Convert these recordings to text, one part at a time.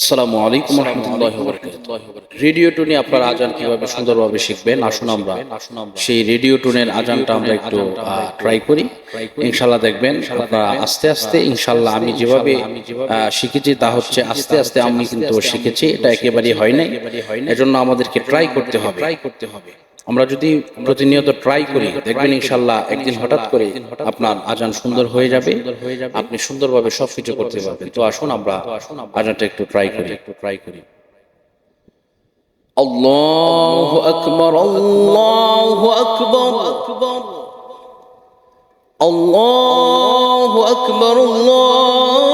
আসসালামু আলাইকুম রহমতুল্লাহ রেডিও টুনে আপনার আজান কীভাবে সুন্দরভাবে শিখবেন, আসুন আমরা সেই রেডিও টুনের আজানটা আমরা একটু ট্রাই করি। ইনশাল্লাহ দেখবেন আপনারা আস্তে আস্তে ইনশাল্লাহ আমি যেভাবে শিখেছি তা হচ্ছে আস্তে আস্তে আমি কিন্তু শিখেছি, এটা একেবারেই হয় নাই। এজন্য আমাদেরকে ট্রাই করতে হবে ট্রাই করতে হবে। আমরা যদি প্রতিনিয়ত ট্রাই করি, দেখবেন ইনশাল্লাহ একদিন হঠাৎ করে আপনার আজান সুন্দর হয়ে যাবে। আপনি সুন্দরভাবে সবকিছু করতে পারবেন। তো আসুন আমরা আজানটা একটু ট্রাই করি একটু ট্রাই করি। আল্লাহ আকবর আল্লাহ আকবর। আল্লাহ আকবর, আল্লাহ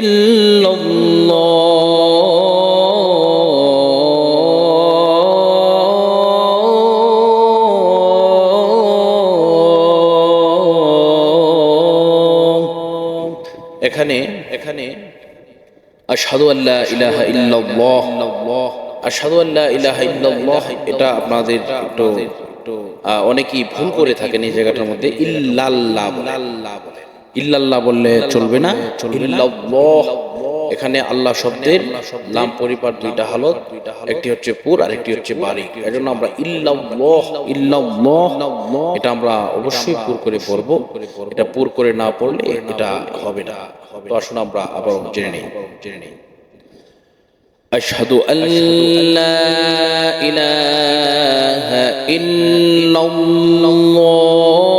إلا الله এখানে এখানে আশহাদু আল্লাহ ইলাহা ইল্লাল্লাহ আশহাদু আল্লাহ ইলাহা ইল্লাল্লাহ এটা আপনাদের একটু আহ, অনেকেই ভুল করে থাকেন এই জায়গাটার মধ্যে ইল্লাল্লাহ বলে। ইল্লাল্লাহ বললে চলবে না ইল্লাল্লাহ এখানে আল্লাহ শব্দের লাম পরিবার দুইটা হালত একটি হচ্ছে পুর আর একটি হচ্ছে বাড়ি এজন্য আমরা ইল্লাল্লাহ ইল্লাল্লাহ এটা আমরা অবশ্যই পুর করে পড়বো এটা পুর করে না পড়লে এটা হবে না তো আসুন আমরা আবার জেনে নেই জেনে নেই أشهد أن لا إله إلا الله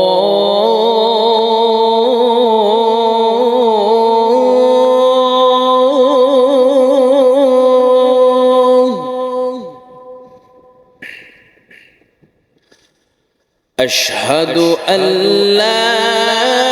أشهد أن لا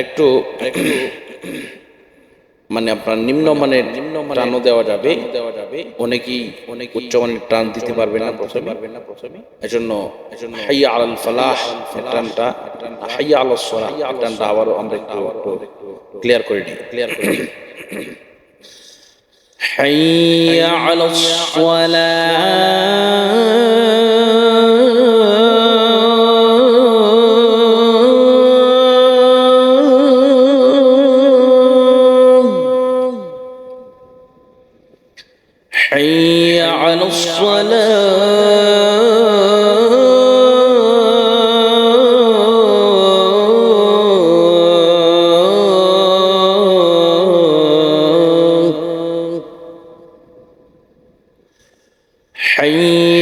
আরেকটু আরেকটু মানে আপনার নিম্ন মানের নিম্ন টানও দেওয়া যাবে দেওয়া যাবে অনেকেই অনেক উচ্চ মানের টান দিতে পারবেন না প্রথমে পারবেন না প্রথমে এজন্য এজন্য হাইয়া আলাল ফালাহ টানটা হাইয়া আলাল সালাহ টানটা আবারও আমরা একটু ক্লিয়ার করে নিই ক্লিয়ার করে নিই حي على الصلاة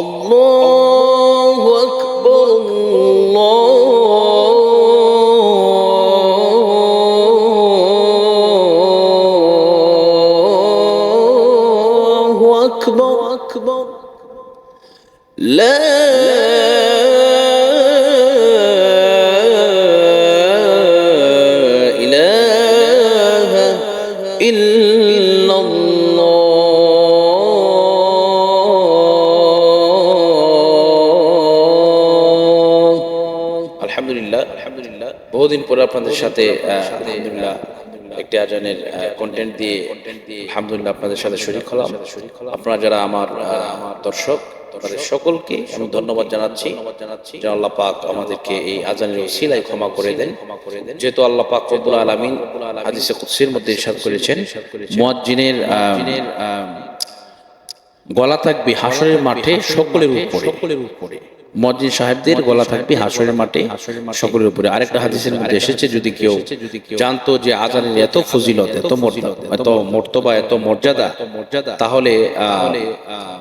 الله أكبر الله أكبر أكبر. لا আলহামদুলিল্লাহ। বহুদিন পরে আপনাদের সাথে আলহামদুলিল্লাহ একটি আজানের কন্টেন্ট দিয়ে আলহামদুলিল্লাহ আপনাদের সাথে শরীর হলাম। আপনারা যারা আমার দর্শক তাদের সকলকে আমি ধন্যবাদ জানাচ্ছি। জানাচ্ছি আল্লাহ পাক আমাদেরকে এই আজানের ওসিলায় ক্ষমা করে দেন। ক্ষমা করে দেন যেহেতু আল্লাহ পাক রব্বুল আলামিন হাদিসে কুদসির মধ্যে ইরশাদ করেছেন মুয়াজ্জিনের গলা থাকবে হাসরের মাঠে সকলের উপরে সকলের উপরে। মসজিদ সাহেবদের গলা থাকবে হাসরের মাঠে সকলের উপরে। আরেকটা হাদিসের মধ্যে এসেছে যদি কেউ জানতো যে আজানের এত ফজিলত এত মর্যাদা এত মর্তবা এত মর্যাদা। মর্যাদা তাহলে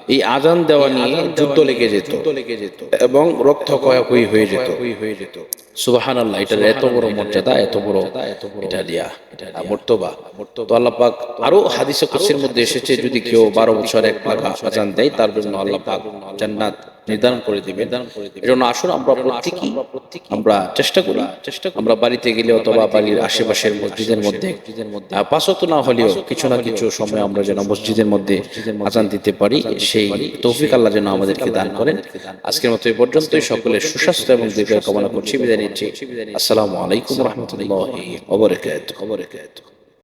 এই আজান দেওয়া নিয়ে যুদ্ধ লেগে যেত লেগে যেত। এবং রক্ত কয়াকই হয়ে যেত। হয়ে যেত। সুবাহান আল্লাহ এটার এত বড় মর্যাদা এত বড় এটা দিয়া। এটা মর্তবা। তো আল্লাহ পাক আরও হাদিসে কুসির মধ্যে এসেছে যদি কেউ বারো বছর এক পাক আজান দেয় তার জন্য আল্লাহ পাক জান্নাত নির্ধারণ করে দিবে এজন্য আসুন আমরা প্রত্যেকেই আমরা চেষ্টা করি। চেষ্টা আমরা বাড়িতে গেলে অথবা বাড়ির আশেপাশের মসজিদের মধ্যে আহ, পাঁচ ওয়াক্ত না হলেও কিছু না কিছু সময় আমরা যেন মসজিদের মধ্যে আজান দিতে পারি সেই তৌফিক আল্লাহ যেন আমাদেরকে দান করেন। আজকের মতো এই পর্যন্তই সকলের সুস্বাস্থ্য এবং দীর্ঘ কামনা করছি বিদায় নিচ্ছি আসসালামু আলাইকুম রহমতুল্লাহ ওবরাকাতুহু।